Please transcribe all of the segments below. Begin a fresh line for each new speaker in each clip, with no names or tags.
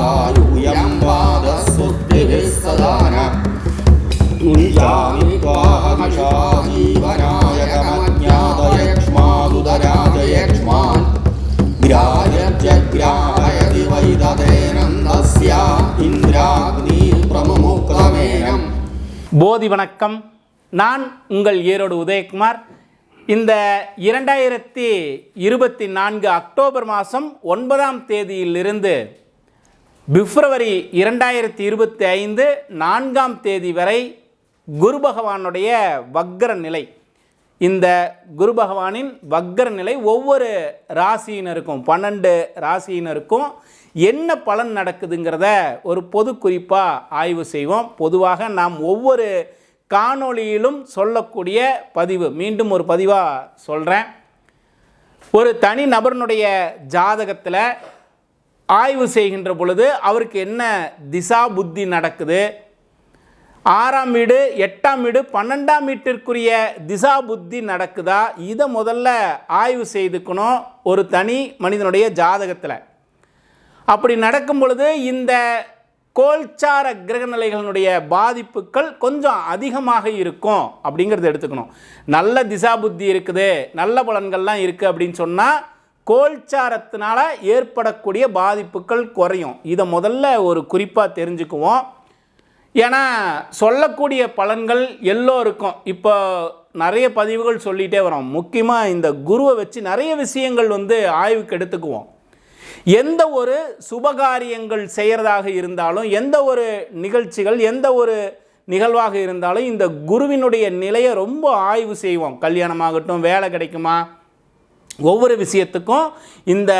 दीर्घायुयं पादस्तुतिभिः सदा न मुञ्जामि त्वाहमिषा जीवनाय कमज्ञातयक्ष्मादुदराजयक्ष्मान् ग्राह्यत्यग्राहयति वैदतेनन्दस्य इन्द्राग्निप्रमुक्तमेनम्
போதி வணக்கம் நான் உங்கள் ஈரோடு உதயகுமார் இந்த இரண்டாயிரத்தி இருபத்தி நான்கு அக்டோபர் மாதம் ஒன்பதாம் தேதியிலிருந்து பிப்ரவரி இரண்டாயிரத்தி இருபத்தி ஐந்து நான்காம் தேதி வரை குரு பகவானுடைய வக்ர நிலை இந்த குரு பகவானின் வக்ர நிலை ஒவ்வொரு ராசியினருக்கும் பன்னெண்டு ராசியினருக்கும் என்ன பலன் நடக்குதுங்கிறத ஒரு பொது குறிப்பாக ஆய்வு செய்வோம். பொதுவாக நாம் ஒவ்வொரு காணொளியிலும் சொல்லக்கூடிய பதிவு. மீண்டும் ஒரு பதிவாக சொல்கிறேன் ஒரு தனி நபர்னுடைய ஜாதகத்தில் ஆய்வு செய்கின்ற பொழுது அவருக்கு என்ன திசா புத்தி நடக்குது? ஆறாம் வீடு எட்டாம் வீடு பன்னெண்டாம் வீட்டிற்குரிய திசா புத்தி நடக்குதா? இதை முதல்ல ஆய்வு செய்துக்கணும் ஒரு தனி மனிதனுடைய ஜாதகத்தில். அப்படி நடக்கும் பொழுது இந்த கோல்சார கிரகநிலைகளினுடைய பாதிப்புகள் கொஞ்சம் அதிகமாக இருக்கும் அப்படிங்கிறத எடுத்துக்கணும். நல்ல திசா புத்தி இருக்குது நல்ல பலன்கள்லாம் இருக்குது அப்படின்னு சொன்னால் கோல்சாரத்தினால ஏற்படக்கூடிய பாதிப்புகள் குறையும். இதை முதல்ல ஒரு குறிப்பாக தெரிஞ்சுக்குவோம். ஏன்னா சொல்லக்கூடிய பலன்கள் எல்லோருக்கும். இப்போ நிறைய பதிவுகள் சொல்லிகிட்டே வரோம். முக்கியமாக இந்த குருவை வச்சு நிறைய விஷயங்கள் வந்து ஆய்வுக்கு எடுத்துக்குவோம். எந்த ஒரு சுபகாரியங்கள் செய்கிறதாக இருந்தாலும் எந்த ஒரு நிகழ்ச்சிகள் எந்த ஒரு நிகழ்வாக இருந்தாலும் இந்த குருவினுடைய நிலையை ரொம்ப ஆய்வு செய்வோம். கல்யாணமாகட்டும் வேலை கிடைக்குமா ஒவ்வொரு விஷயத்துக்கும் இந்த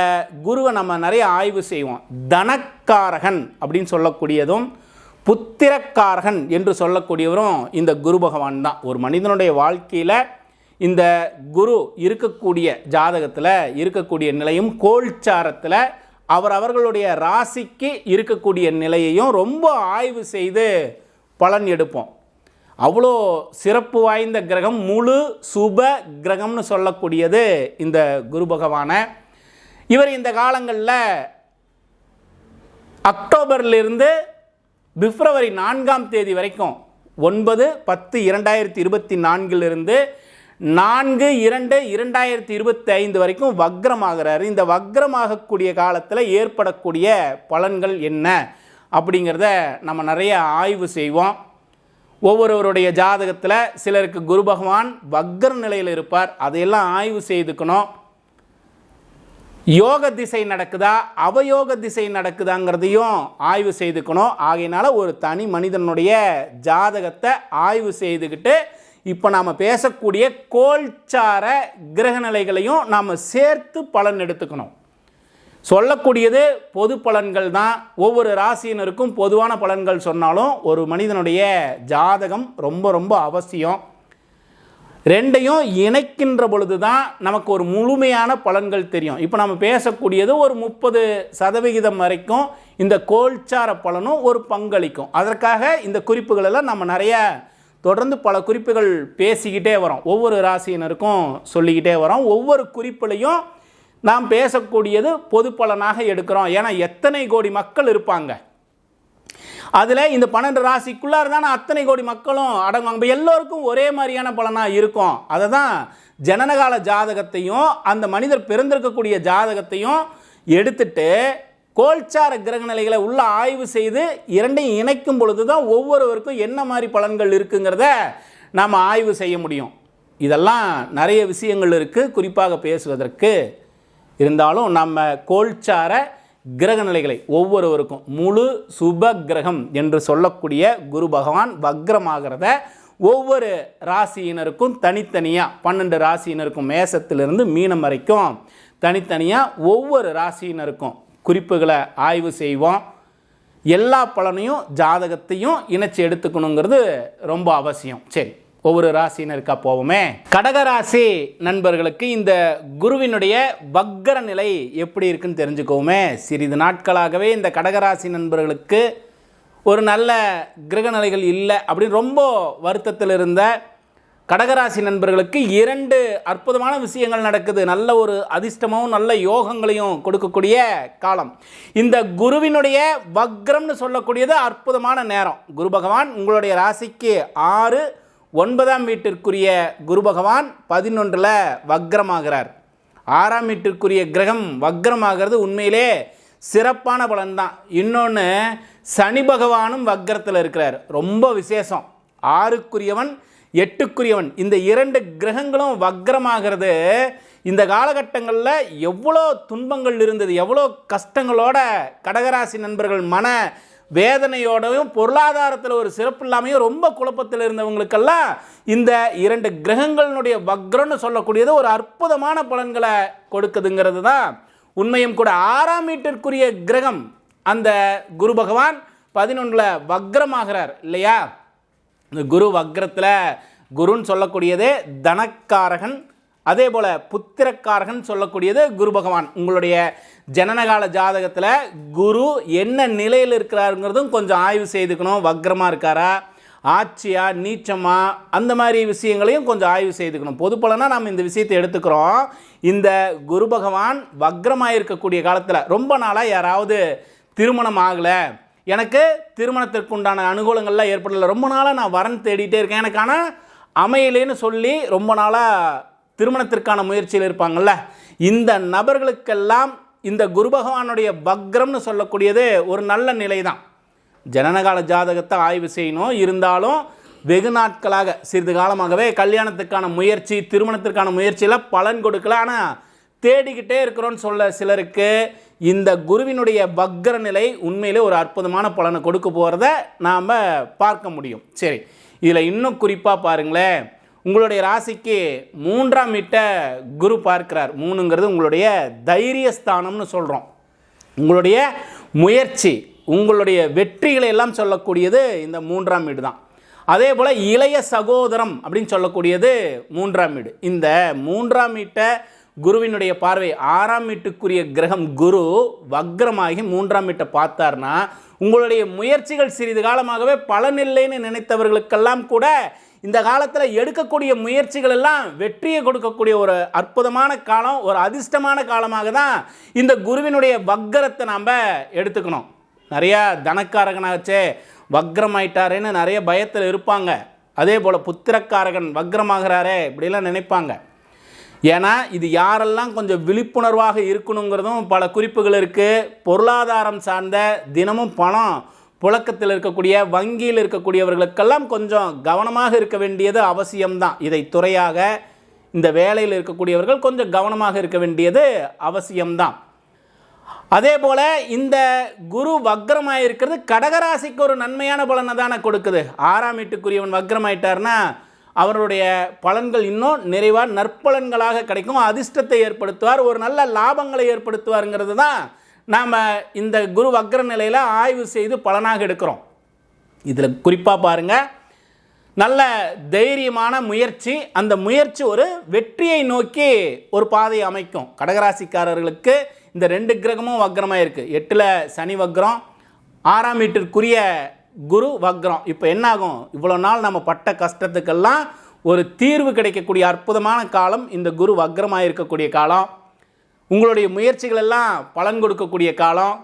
குருவை நம்ம நிறைய ஆய்வு செய்வோம். தனக்காரகன் அப்படின்னு சொல்லக்கூடியதும் புத்திரக்காரகன் என்று சொல்லக்கூடியவரும் இந்த குரு பகவான் தான். ஒரு மனிதனுடைய வாழ்க்கையில் இந்த குரு இருக்கக்கூடிய ஜாதகத்தில் இருக்கக்கூடிய நிலையும் கோல்சாரத்தில் அவர் அவர்களுடைய ராசிக்கு இருக்கக்கூடிய நிலையையும் ரொம்ப ஆய்வு செய்து பலன் எடுப்போம். அவ்வளோ சிறப்பு வாய்ந்த கிரகம் முழு சுப கிரகம்னு சொல்லக்கூடியது இந்த குரு பகவானை. இவர் இந்த காலங்களில் அக்டோபர்லேருந்து பிப்ரவரி நான்காம் தேதி வரைக்கும் ஒன்பது பத்து இரண்டாயிரத்தி இருபத்தி நான்கிலிருந்து நான்கு இரண்டு இரண்டாயிரத்தி இருபத்தி ஐந்து வரைக்கும் வக்ரமாகிறாரு. இந்த வக்ரமாகக்கூடிய காலத்தில் ஏற்படக்கூடிய பலன்கள் என்ன? அப்படிங்கிறத நம்ம நிறைய ஆய்வு செய்வோம். ஒவ்வொருவருடைய ஜாதகத்தில் சிலருக்கு குரு பகவான் வக்ர நிலையில் இருப்பார். அதையெல்லாம் ஆய்வு செய்துக்கணும். யோக திசை நடக்குதா? அவயோக திசை நடக்குதாங்கிறதையும் ஆய்வு செய்துக்கணும். ஆகையினால ஒரு தனி மனிதனுடைய ஜாதகத்தை ஆய்வு செய்துக்கிட்டு இப்போ நாம் பேசக்கூடிய கோல்சார கிரகநிலைகளையும் நாம் சேர்த்து பலன் எடுத்துக்கணும். சொல்லக்கூடியது பொது பலன்கள் தான். ஒவ்வொரு ராசியினருக்கும் பொதுவான பலன்கள் சொன்னாலும் ஒரு மனிதனுடைய ஜாதகம் ரொம்ப ரொம்ப அவசியம். ரெண்டையும் இணைக்கின்ற பொழுது தான் நமக்கு ஒரு முழுமையான பலன்கள் தெரியும். இப்போ நம்ம பேசக்கூடியது ஒரு முப்பது சதவிகிதம் வரைக்கும் இந்த கோல்சார பலனும் ஒரு பங்களிக்கும். அதற்காக இந்த குறிப்புகளெல்லாம் நம்ம நிறைய தொடர்ந்து பல குறிப்புகள் பேசிக்கிட்டே வரோம். ஒவ்வொரு ராசியினருக்கும் சொல்லிக்கிட்டே வரோம். ஒவ்வொரு குறிப்புலையும் நாம் பேசக்கூடியது பொது பலனாக எடுக்கிறோம். ஏன்னா எத்தனை கோடி மக்கள் இருப்பாங்க? அதில் இந்த பன்னெண்டு ராசிக்குள்ளார தானே அத்தனை கோடி மக்களும் அடங்குவாங்க. இப்போ எல்லோருக்கும் ஒரே மாதிரியான பலனாக இருக்கும். அதை தான் ஜனனகால ஜாதகத்தையும் அந்த மனிதர் பிறந்திருக்கக்கூடிய ஜாதகத்தையும் எடுத்துட்டு கோல்சார கிரகநிலைகளை உள்ள ஆய்வு செய்து இரண்டையும் இணைக்கும் பொழுது தான் ஒவ்வொருவருக்கும் என்ன மாதிரி பலன்கள் இருக்குங்கிறத நாம் ஆய்வு செய்ய முடியும். இதெல்லாம் நிறைய விஷயங்கள் இருக்குது குறிப்பாக பேசுவதற்கு இருந்தாலும் நம்ம கோல்சார கிரக நிலைகளை ஒவ்வொருவருக்கும் முழு சுப கிரகம் என்று சொல்லக்கூடிய குரு பகவான் வக்ரமாகிறத ஒவ்வொரு ராசியினருக்கும் தனித்தனியாக பன்னெண்டு ராசியினருக்கும் மேசத்திலிருந்து மீனம் வரைக்கும் தனித்தனியாக ஒவ்வொரு ராசியினருக்கும் குறிப்புகளை ஆய்வு செய்வோம். எல்லா பலனையும் ஜாதகத்தையும் இணைச்சி எடுத்துக்கணுங்கிறது ரொம்ப அவசியம். சரி. ஒவ்வொரு ராசினருக்கா போவோமே. கடகராசி நண்பர்களுக்கு இந்த குருவினுடைய வக்கர நிலை எப்படி இருக்குன்னு தெரிஞ்சுக்கோமே. சிறிது நாட்களாகவே இந்த கடகராசி நண்பர்களுக்கு ஒரு நல்ல கிரக நிலைகள் இல்லை அப்படின்னு ரொம்ப வருத்தத்தில் இருந்த கடகராசி நண்பர்களுக்கு இரண்டு அற்புதமான விஷயங்கள் நடக்குது. நல்ல ஒரு அதிர்ஷ்டமும் நல்ல யோகங்களையும் கொடுக்கக்கூடிய காலம். இந்த குருவினுடைய வக்ரம்னு சொல்லக்கூடியது அற்புதமான நேரம். குரு பகவான் உங்களுடைய ராசிக்கு ஆறு ஒன்பதாம் வீட்டிற்குரிய குரு பகவான் பதினொன்றில் வக்ரமாகிறார். ஆறாம் வீட்டிற்குரிய கிரகம் வக்ரமாகிறது. உண்மையிலே சிறப்பான பலன்தான். இன்னொன்று சனி பகவானும் வக்ரத்தில் இருக்கிறார். ரொம்ப விசேஷம். ஆறுக்குரியவன் எட்டுக்குரியவன். இந்த இரண்டு கிரகங்களும் வக்ரமாகிறது. இந்த காலகட்டங்களில் எவ்வளோ துன்பங்கள் இருந்தது எவ்வளோ கஷ்டங்களோட கடகராசி நண்பர்கள் மன வேதனையோடவும் பொருளாதாரத்தில் ஒரு சிறப்பு இல்லாமையும் ரொம்ப குழப்பத்தில் இருந்தவங்களுக்கெல்லாம் இந்த இரண்டு கிரகங்களினுடைய வக்ரம்னு சொல்லக்கூடியது ஒரு அற்புதமான பலன்களை கொடுக்குதுங்கிறது தான். உண்மையும் கூட ஆறாம் வீட்டிற்குரிய கிரகம் அந்த குரு பகவான் பதினொன்றில் வக்ரமாகிறார் இல்லையா? இந்த குரு வக்ரத்தில் குருன்னு சொல்லக்கூடியதே தனக்காரகன் அதே போல் புத்திரக்காரகன் சொல்லக்கூடியது குரு பகவான் உங்களுடைய ஜனனகால ஜாதகத்தில் குரு என்ன நிலையில் இருக்கிறாருங்கிறதும் கொஞ்சம் ஆய்வு செய்துக்கணும். வக்ரமாக இருக்காரா? ஆட்சியா? நீச்சமா? அந்த மாதிரி விஷயங்களையும் கொஞ்சம் ஆய்வு செய்துக்கணும். பொது பலனாக நாம் இந்த விஷயத்தை எடுத்துக்கிறோம். இந்த குரு பகவான் வக்ரமாக இருக்கக்கூடிய காலத்தில் ரொம்ப நாளாக யாராவது திருமணம் ஆகலை. எனக்கு திருமணத்திற்கு உண்டான அனுகூலங்கள்லாம் ஏற்படலை. ரொம்ப நாளாக நான் வரன் தேடிட்டே இருக்கேன். எனக்கு ஆனால் அமையலேன்னு சொல்லி ரொம்ப நாளாக திருமணத்திற்கான முயற்சியில் இருப்பாங்கள்ல. இந்த நபர்களுக்கெல்லாம் இந்த குரு பகவானுடைய வக்ரம்னு சொல்லக்கூடியது ஒரு நல்ல நிலை தான் ஜனனகால ஜாதகத்தை ஆய்வு செய்யணும். இருந்தாலும் வெகு நாட்களாக சிறிது காலமாகவே கல்யாணத்துக்கான முயற்சி திருமணத்திற்கான முயற்சியில் பலன் கொடுக்கல. ஆனால் தேடிக்கிட்டே இருக்கிறோன்னு சொல்ல சிலருக்கு இந்த குருவினுடைய வக்ர நிலை உண்மையிலே ஒரு அற்புதமான பலனை கொடுக்க போகிறத நாம் பார்க்க முடியும். சரி இதில் இன்னும் குறிப்பாக பாருங்களேன். உங்களுடைய ராசிக்கு மூன்றாம் வீட்டை குரு பார்க்கிறார். மூணுங்கிறது உங்களுடைய தைரியஸ்தானம்னு சொல்கிறோம் உங்களுடைய முயற்சி உங்களுடைய வெற்றிகளை எல்லாம் சொல்லக்கூடியது இந்த மூன்றாம் வீடு தான். அதே போல் இளைய சகோதரம் அப்படின்னு சொல்லக்கூடியது மூன்றாம் வீடு. இந்த மூன்றாம் வீட்டை குருவினுடைய பார்வை ஆறாம் வீட்டுக்குரிய கிரகம் குரு வக்ரமாகி மூன்றாம் வீட்டை பார்த்தார்னா உங்களுடைய முயற்சிகள் சிறிது காலமாகவே பலனில்லைன்னு நினைத்தவர்களுக்கெல்லாம் கூட இந்த காலத்தில் எடுக்கக்கூடிய முயற்சிகள் எல்லாம் வெற்றியை கொடுக்கக்கூடிய ஒரு அற்புதமான காலம் ஒரு அதிர்ஷ்டமான காலமாக தான் இந்த குருவினுடைய வக்கரத்தை நாம் எடுத்துக்கணும். நிறையா தனக்காரகனாச்சே வக்ரமாயிட்டாரேன்னு நிறைய பயத்தில் இருப்பாங்க. அதே போல் புத்திரக்காரகன் வக்ரமாகிறாரே இப்படிலாம் நினைப்பாங்க. ஏன்னா இது யாரெல்லாம் கொஞ்சம் விழிப்புணர்வாக இருக்கணுங்கிறதும் பல குறிப்புகள் இருக்குது பொருளாதாரம் சார்ந்த தினமும் பணம் புழக்கத்தில் இருக்கக்கூடிய வங்கியில் இருக்கக்கூடியவர்களுக்கெல்லாம் கொஞ்சம் கவனமாக இருக்க வேண்டியது அவசியம்தான். இதை துறையாக இந்த வேலையில் இருக்கக்கூடியவர்கள் கொஞ்சம் கவனமாக இருக்க வேண்டியது அவசியம்தான். அதே போல் இந்த குரு வக்ரமாக இருக்கிறது கடகராசிக்கு ஒரு நன்மையான பலனை தானே கொடுக்குது. ஆறாம் வீட்டுக்குரியவன் வக்ரமாயிட்டார்னா அவருடைய பலன்கள் இன்னும் நிறைவாக நற்பலன்களாக கிடைக்கும். அதிர்ஷ்டத்தை ஏற்படுத்துவார். ஒரு நல்ல லாபங்களை ஏற்படுத்துவாருங்கிறது தான் நாம் இந்த குரு வக்ர நிலையில் ஆய்வு செய்து பலனாக எடுக்கிறோம். இதில் குறிப்பாக பாருங்கள் நல்ல தைரியமான முயற்சி. அந்த முயற்சி ஒரு வெற்றியை நோக்கி ஒரு பாதையை அமைக்கும். கடகராசிக்காரர்களுக்கு இந்த ரெண்டு கிரகமும் வக்ரமாக இருக்குது எட்டில் சனி வக்ரம் ஆறாம் வீட்டிற்குரிய குரு வக்ரம். இப்போ என்னாகும்? இவ்வளோ நாள் நம்ம பட்ட கஷ்டத்துக்கெல்லாம் ஒரு தீர்வு கிடைக்கக்கூடிய அற்புதமான காலம் இந்த குரு வக்ரமாக இருக்கக்கூடிய காலம். உங்களுடைய முயற்சிகள் எல்லாம் பலன் கொடுக்கக்கூடிய காலம்.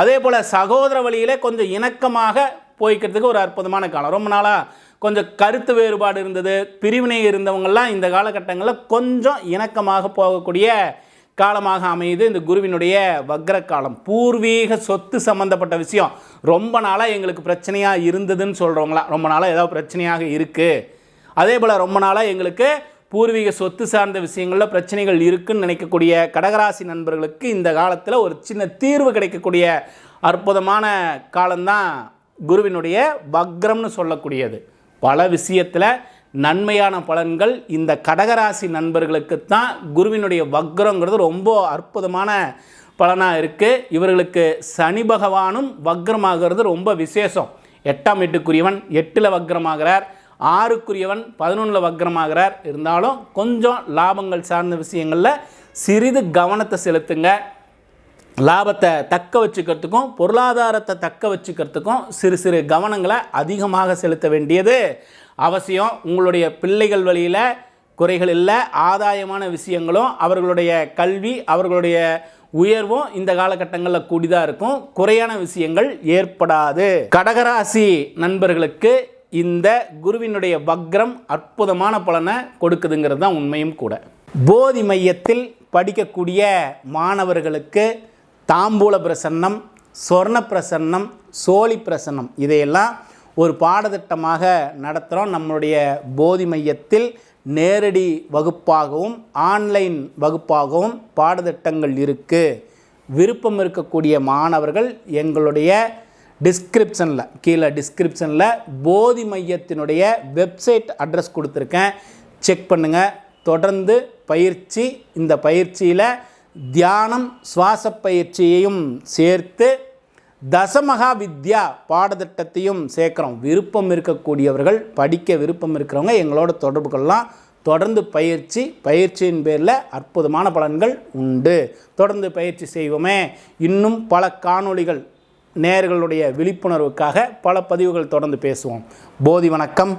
அதே போல் சகோதர வழியிலே கொஞ்சம் இணக்கமாக போய்க்கிறதுக்கு ஒரு அற்புதமான காலம். ரொம்ப நாளாக கொஞ்சம் கருத்து வேறுபாடு இருந்தது பிரிவினை இருந்தவங்கள்லாம் இந்த காலகட்டங்களில் கொஞ்சம் இணக்கமாக போகக்கூடிய காலமாக அமையுது. இந்த குருவினுடைய வக்ர காலம் பூர்வீக சொத்து சம்மந்தப்பட்ட விஷயம். ரொம்ப நாளாக எங்களுக்கு பிரச்சனையாக இருந்ததுன்னு சொல்கிறவங்களாம் ரொம்ப நாளாக ஏதாவது பிரச்சனையாக இருக்குது அதே போல் ரொம்ப நாளாக எங்களுக்கு பூர்வீக சொத்து சார்ந்த விஷயங்களில் பிரச்சனைகள் இருக்குன்னு நினைக்கக்கூடிய கடகராசி நண்பர்களுக்கு இந்த காலத்தில் ஒரு சின்ன தீர்வு கிடைக்கக்கூடிய அற்புதமான காலம்தான் குருவினுடைய வக்ரம்னு சொல்லக்கூடியது. பல விஷயத்தில் நன்மையான பலன்கள் இந்த கடகராசி நண்பர்களுக்கு தான் குருவினுடைய வக்ரங்கிறது ரொம்ப அற்புதமான பலனாக இருக்குது இவர்களுக்கு சனி பகவானும் வக்ரமாகிறது ரொம்ப விசேஷம். எட்டாம் வீட்டுக்குரியவன் எட்டில் வக்ரமாகிறார். ஆறுக்குரியவன் பதினொன்றில் வக்ரமாகிறார். இருந்தாலும் கொஞ்சம் லாபங்கள் சார்ந்த விஷயங்களில் சிறிது கவனத்தை செலுத்துங்க. லாபத்தை தக்க வச்சுக்கிறதுக்கும் பொருளாதாரத்தை தக்க வச்சுக்கிறதுக்கும் சிறு சிறு கவனங்களை அதிகமாக செலுத்த வேண்டியது அவசியம். உங்களுடைய பிள்ளைகள் வழியில் குறைகள் இல்லை ஆதாயமான விஷயங்களும் அவர்களுடைய கல்வி அவர்களுடைய உயர்வும் இந்த காலகட்டங்களில் கூடிதான் இருக்கும். குறையான விஷயங்கள் ஏற்படாது. கடகராசி நண்பர்களுக்கு இந்த குருவினுடைய வக்ரம் அற்புதமான பலனை கொடுக்குதுங்கிறது தான் உண்மையும் கூட. போதி மையத்தில் படிக்கக்கூடிய மாணவர்களுக்கு தாம்பூல பிரசன்னம் சொர்ண பிரசன்னம் சோழி பிரசன்னம் இதையெல்லாம் ஒரு பாடத்திட்டமாக நடத்துகிறோம் நம்மளுடைய போதி மையத்தில் நேரடி வகுப்பாகவும் ஆன்லைன் வகுப்பாகவும் பாடத்திட்டங்கள் இருக்குது விருப்பம் இருக்கக்கூடிய மாணவர்கள் எங்களுடைய டிஸ்கிரிப்ஷனில் கீழே டிஸ்கிரிப்ஷனில் போதி மையத்தினுடைய வெப்சைட் அட்ரஸ் கொடுத்துருக்கேன். செக் பண்ணுங்கள் தொடர்ந்து பயிற்சி இந்த பயிற்சியில் தியானம் சுவாச பயிற்சியையும் சேர்த்து தசமகா வித்யா பாடத்திட்டத்தையும் சேர்க்குறோம். விருப்பம் இருக்கக்கூடியவர்கள் படிக்க விருப்பம் இருக்கிறவங்க எங்களோட தொடர்பு கொள்ளலாம். தொடர்ந்து பயிற்சி பயிற்சியின் பேரில் அற்புதமான பலன்கள் உண்டு. தொடர்ந்து பயிற்சி செய்வோமே. இன்னும் பல காணொளிகள் நேர்களுடைய விழிப்புணர்வுக்காக பல பதிவுகள் தொடர்ந்து பேசுவோம். போதி வணக்கம்.